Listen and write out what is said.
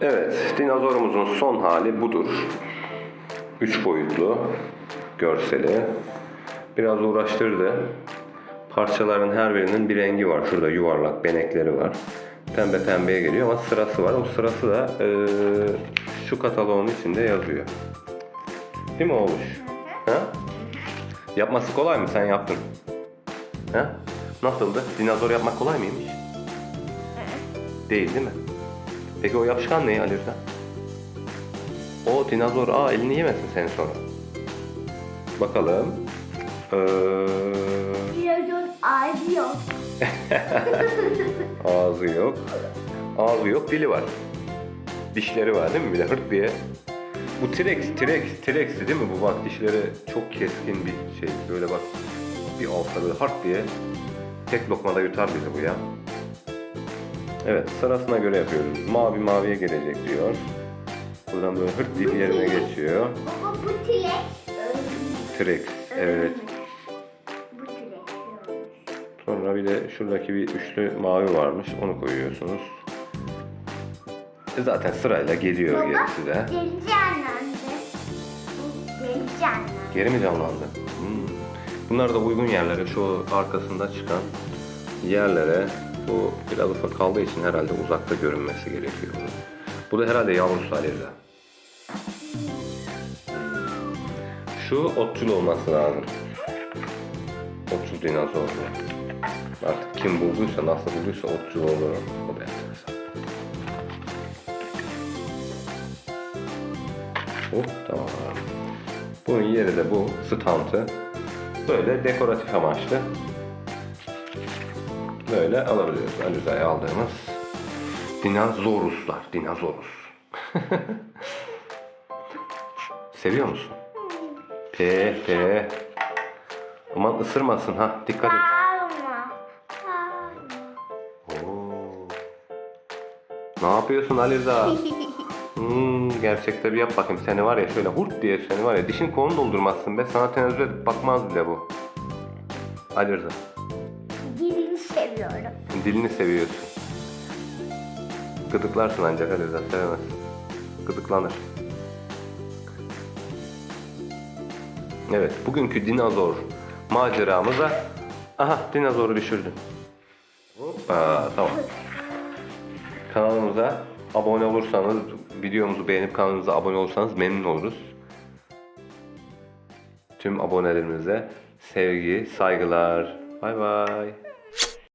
Evet, dinozorumuzun son hali budur. Üç boyutlu görseli. Biraz uğraştırdı. Parçaların her birinin bir rengi var. Şurada yuvarlak benekleri var. Pembe pembeye geliyor ama sırası var. O sırası da eee, şu kataloğun içinde yazıyor. Değil mi oğluş? Ha? Yapması kolay mı? Sen yaptın. Ha? Nasıldı? Dinozor yapmak kolay mıymış? Değil değil mi? Peki o yapışkan ne Ali Rıza? O dinozor aa elini yemesin seni sonra. Bakalım. Ee, Dinozor ağacı yok. ağzı yok. Ağzı yok, dili var. Dişleri var değil mi? Bir de hırt diye. Bu T-Rex, T-Rex, T-Rex'ti değil mi bu? Bak dişleri çok keskin bir şey. Böyle bak bir olsa böyle hart diye tek lokmada yutar bizi bu ya. Evet sırasına göre yapıyoruz. Mavi maviye gelecek diyor. Buradan böyle hırt diye yerine geçiyor. Baba bu tilek. T-Rex, evet. Bu tilek. Sonra bir de şuradaki bir üçlü mavi varmış. Onu koyuyorsunuz. E Zaten sırayla geliyor Baba gerisi de. deli canlandı. Deli canlandı. Geri mi canlandı? Hmm. Bunlar da uygun yerlere, şu arkasında çıkan yerlere bu biraz ufak kaldığı için herhalde uzakta görünmesi gerekiyor. Bu da herhalde yavrusu Alirza. Şu otçul olması lazım. Otçul dinozor. Artık kim bulduysa, nasıl bulduysa otçul olur. O da enteresan. Hop tamam. Bunun yeri de bu stantı. Böyle dekoratif amaçlı. Böyle alabiliyoruz. Aliza'ya aldığımız dinozoruslar. Dinozorus. Seviyor musun? P, P. Aman ısırmasın ha. Dikkat et. Oo. Ne yapıyorsun Aliza? Hmm, gerçekte bir yap bakayım. Seni var ya şöyle hurt diye seni var ya dişin kolunu doldurmazsın be. Sana tenezzül edip bakmaz bile bu. Ali Rıza. Dilini seviyorum. Dilini seviyorsun. Gıdıklarsın ancak Ali Rıza sevemezsin. Gıdıklanır. Evet bugünkü dinozor maceramıza... Aha dinozoru düşürdün. Hoppa tamam. Kanalımıza abone olursanız, videomuzu beğenip kanalımıza abone olursanız memnun oluruz. Tüm abonelerimize sevgi, saygılar. Bay bay.